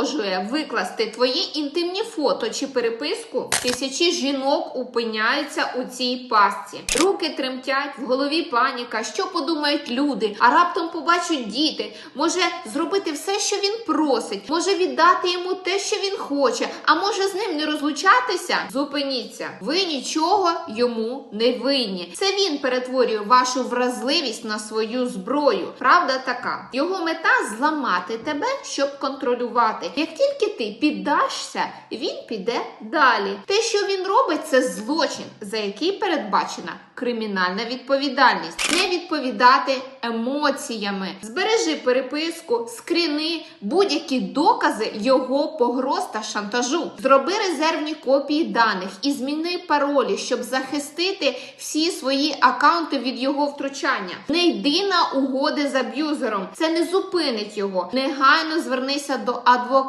погрожує викласти твої інтимні фото чи переписку, тисячі жінок упиняються у цій пастці. Руки тремтять, в голові паніка. Що подумають люди? А раптом побачать діти. Може зробити все, що він просить, може віддати йому те, що він хоче, а може з ним не розлучатися? Зупиніться. Ви нічого йому не винні. Це він перетворює вашу вразливість на свою зброю. Правда така. Його мета зламати тебе, щоб контролювати. Як тільки ти піддашся, він піде далі. Те, що він робить, це злочин, за який передбачена кримінальна відповідальність. Не відповідати емоціями. Збережи переписку, скріни, будь-які докази його погроз та шантажу. Зроби резервні копії даних і зміни паролі, щоб захистити всі свої акаунти від його втручання. Не йди на угоди з аб'юзером. Це не зупинить його. Негайно звернися до адвоката,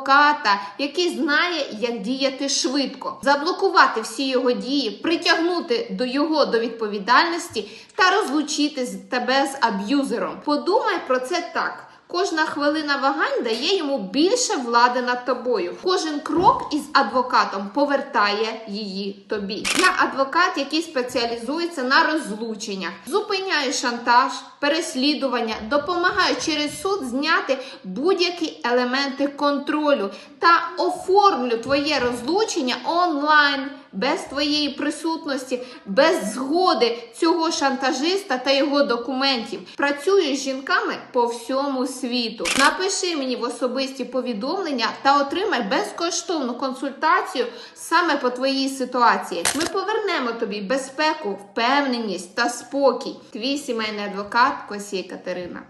який знає, як діяти швидко, заблокувати всі його дії, притягнути до його до відповідальності та розлучити тебе з аб'юзером. Подумай про це так. Кожна хвилина вагань дає йому більше влади над тобою. Кожен крок із адвокатом повертає її тобі. Я адвокат, який спеціалізується на розлученнях, зупиняю шантаж, переслідування, допомагаю через суд зняти будь-які елементи контролю та оформлю твоє розлучення онлайн. Без твоєї присутності, без згоди цього шантажиста та його документів. Працюю з жінками по всьому світу. Напиши мені в особисті повідомлення та отримай безкоштовну консультацію саме по твоїй ситуації. Ми повернемо тобі безпеку, впевненість та спокій. Твій сімейний адвокат Косій Катерина.